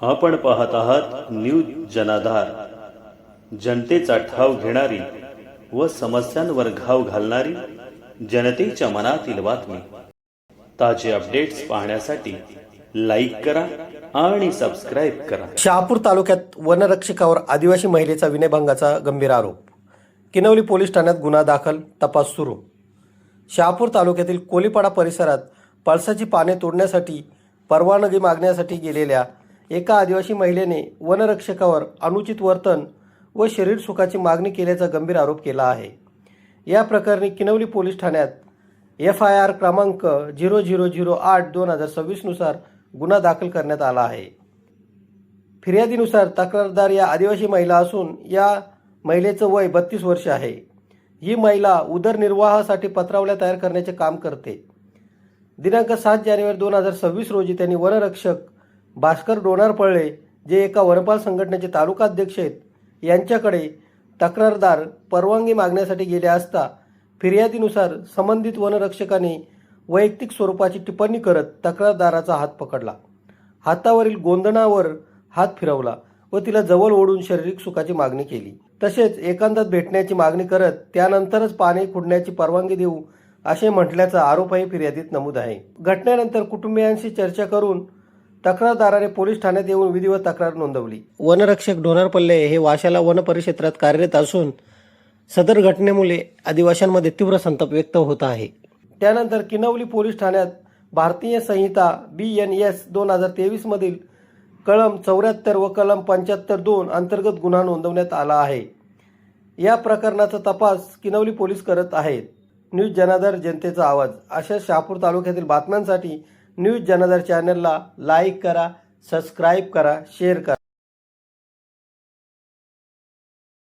आपण पाहत आहात न्यूज जनाधार. जनतेचा ठाव घेणारी व समस्यांवर घाव घालणारी जनतेच्या मनातील बातमी. ताजे अपडेट्स पाहण्यासाठी लाईक करा आणि सबस्क्राईब करा. शहापूर तालुक्यात वनरक्षकावर आदिवासी महिलेचा विनयभंगाचा गंभीर आरोप. किनवली पोलीस ठाण्यात गुन्हा दाखल तपास सुरू. शहापूर तालुक्यातील कोलीपाडा परिसरात पळसाची पाने तोडण्यासाठी परवानगी मागण्यासाठी गेलेल्या एका आदिवासी महिलेने वनरक्षकावर अनुचित वर्तन व शरीर सुखाची मागणी केल्याचा गंभीर आरोप केला आहे. या प्रकरणी किनवली पोलीस ठाण्यात एफ आय आर क्रमांक झिरो झिरो झिरो आठ दोन हजार सव्वीसनुसार गुन्हा दाखल करण्यात आला आहे. फिर्यादीनुसार तक्रारदार या आदिवासी महिला असून या महिलेचं वय बत्तीस वर्ष आहे. ही महिला उदरनिर्वाहासाठी पत्रावल्या तयार करण्याचे काम करते. दिनांक सात जानेवारी दोन हजार सव्वीस रोजी त्यांनी वनरक्षक भास्कर डोनार पळले जे एका वनपाल संघटनेचे तालुका अध्यक्ष आहेत यांच्याकडे तक्रारदार परवानगी मागण्यासाठी गेले असता फिर्यादीनुसार संबंधित वनरक्षकाने वैयक्तिक स्वरूपाची टिप्पणी करत तक्रारदाराचा हात पकडला. हातावरील गोंधणावर हात फिरवला व तिला जवळ ओढून शारीरिक सुखाची मागणी केली. तसेच एकांतात भेटण्याची मागणी करत त्यानंतरच पाणी खुडण्याची परवानगी देऊ असे म्हटल्याचा आरोपही फिर्यादीत नमूद आहे. घटनेनंतर कुटुंबियांशी चर्चा करून तक्रारदाराने पोलीस ठाण्यात येऊन विधिवत तक्रार नोंदवली. वनरक्षक डोनारपल्ले हे वाशाला वन परिक्षेत्रात कार्यरत असून सदर घटनेमुळे आदिवासींमध्ये तीव्र संताप व्यक्त होत आहे. त्यानंतर किनवली पोलीस ठाण्यात भारतीय संहिता बी एन एस दोन हजार तेवीसमधील कलम चौऱ्याहत्तर व कलम पंच्याहत्तर दोन अंतर्गत गुन्हा नोंदवण्यात आला आहे. या प्रकरणाचा तपास किनवली पोलीस करत आहेत. न्यूज जनाधार जनतेचा आवाज. अशा शहापूर तालुक्यातील बातम्यांसाठी न्यूज जनाधार चॅनलला लाईक करा सबस्क्राईब करा शेअर करा.